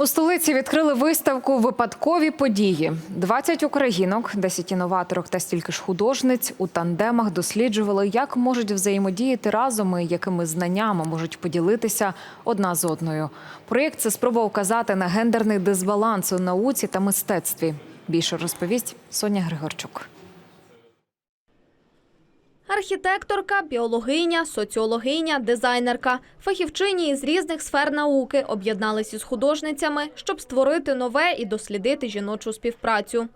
У столиці відкрили виставку Випадкові події. 20 українок, 10 інноваторок та стільки ж художниць у тандемах досліджували, як можуть взаємодіяти разом і якими знаннями можуть поділитися одна з одною. Проєкт це спроба указати на гендерний дисбаланс у науці та мистецтві. Більше розповість Соня Григорчук. Архітекторка, біологиня, соціологиня, дизайнерка. Фахівчині із різних сфер науки об'єдналися з художницями, щоб створити нове і дослідити жіночу співпрацю.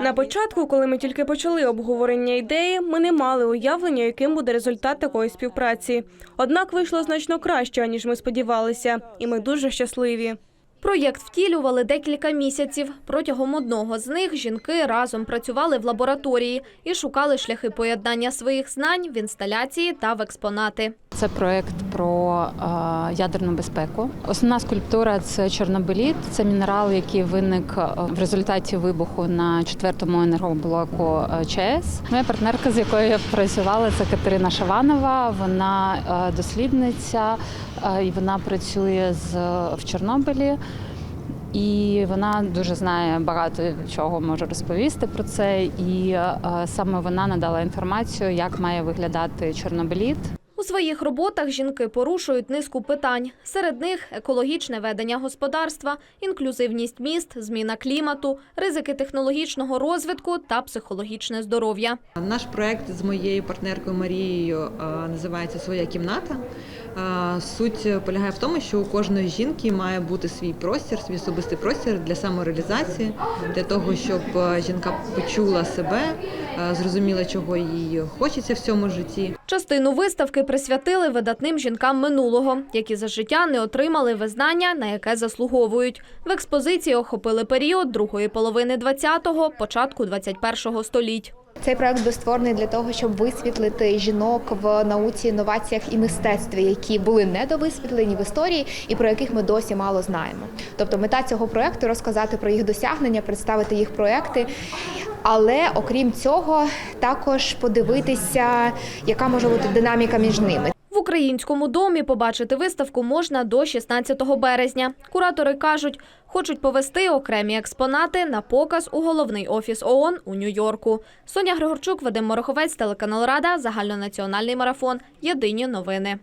На початку, коли ми тільки почали обговорення ідеї, ми не мали уявлення, яким буде результат такої співпраці. Однак вийшло значно краще, ніж ми сподівалися, і ми дуже щасливі. Проєкт втілювали декілька місяців. Протягом одного з них жінки разом працювали в лабораторії і шукали шляхи поєднання своїх знань в інсталяції та в експонати. Це проект про е, ядерну безпеку. Основна скульптура це чорнобиліт. Це мінерал, який виник е, в результаті вибуху на четвертому енергоблоку е, ЧАЕС. Моя партнерка, з якою я працювала, це Катерина Шаванова. Вона дослідниця і вона працює з в Чорнобилі. І вона дуже знає багато чого може розповісти про це. І саме вона надала інформацію, як має виглядати чорнобиліт. У своїх роботах жінки порушують низку питань. Серед них екологічне ведення господарства, інклюзивність міст, зміна клімату, ризики технологічного розвитку та психологічне здоров'я. Наш проект з моєю партнеркою Марією називається Своя кімната. Суть полягає в тому, що у кожної жінки має бути свій простір, свій особистий простір для самореалізації, для того, щоб жінка почула себе, зрозуміла, чого їй хочеться в цьому житті. Частину виставки присвятили видатним жінкам минулого, які за життя не отримали визнання, на яке заслуговують. В експозиції охопили період другої половини 20-го, початку 21-го століть. Цей проект був створений для того, щоб висвітлити жінок в науці, інноваціях і мистецтві, які були недовисвітлені в історії і про яких ми досі мало знаємо. Тобто, мета цього проекту розказати про їх досягнення, представити їх проекти. Але окрім цього, також подивитися, яка може бути динаміка між ними. В українському домі побачити виставку можна до 16 березня. Куратори кажуть, хочуть повести окремі експонати на показ у головний офіс ООН у Нью-Йорку. Соня Григорчук, Вадим Мороховець, телеканал Рада, загальнонаціональний марафон. Єдині новини.